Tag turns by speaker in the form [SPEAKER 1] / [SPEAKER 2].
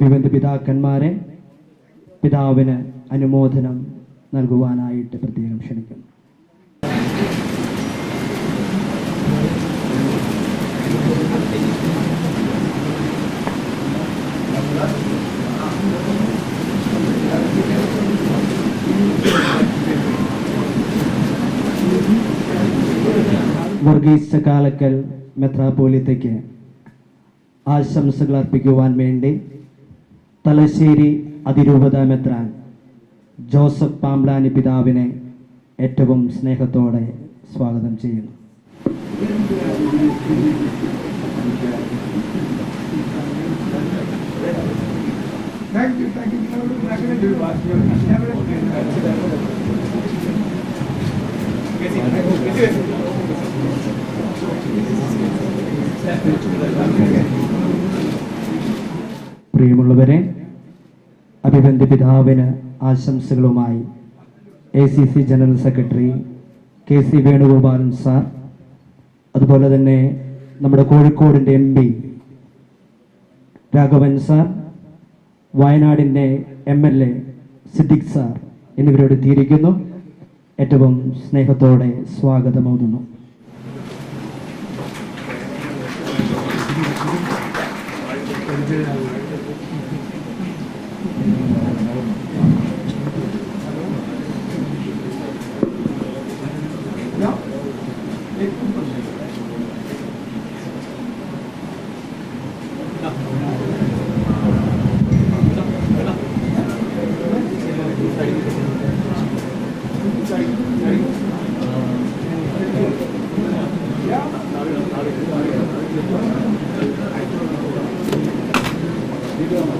[SPEAKER 1] പിതാക്കന്മാരെ പിതാവിന് അനുമോദനം നൽകുവാനായിട്ട് പ്രത്യേകം ക്ഷണിക്കുന്നു. വർഗീസ് കാലക്കൽ മെത്രാപോലിത്തയ്ക്ക് ആശംസകൾ അർപ്പിക്കുവാൻ വേണ്ടി തലശ്ശേരി അതിരൂപത മെത്രാൻ ജോസഫ് പാംബ്ലാനി പിതാവിനെ ഏറ്റവും സ്നേഹത്തോടെ സ്വാഗതം ചെയ്യുന്നു. പ്രിയമുള്ളവരെ അഭിബന്ധ പിതാവിന് ആശംസകളുമായി A C C general secretary K C Venugopalan sir അതുപോലെ തന്നെ നമ്മുടെ കോഴിക്കോടിന്റെ എം പി രാഘവൻ സാർ വയനാടിന്റെ M L A Siddique sir എന്നിവരോട് എത്തിയിരിക്കുന്നു ഏറ്റവും സ്നേഹത്തോടെ സ്വാഗതമോതുന്നു Thank you.
[SPEAKER 2] Thank you.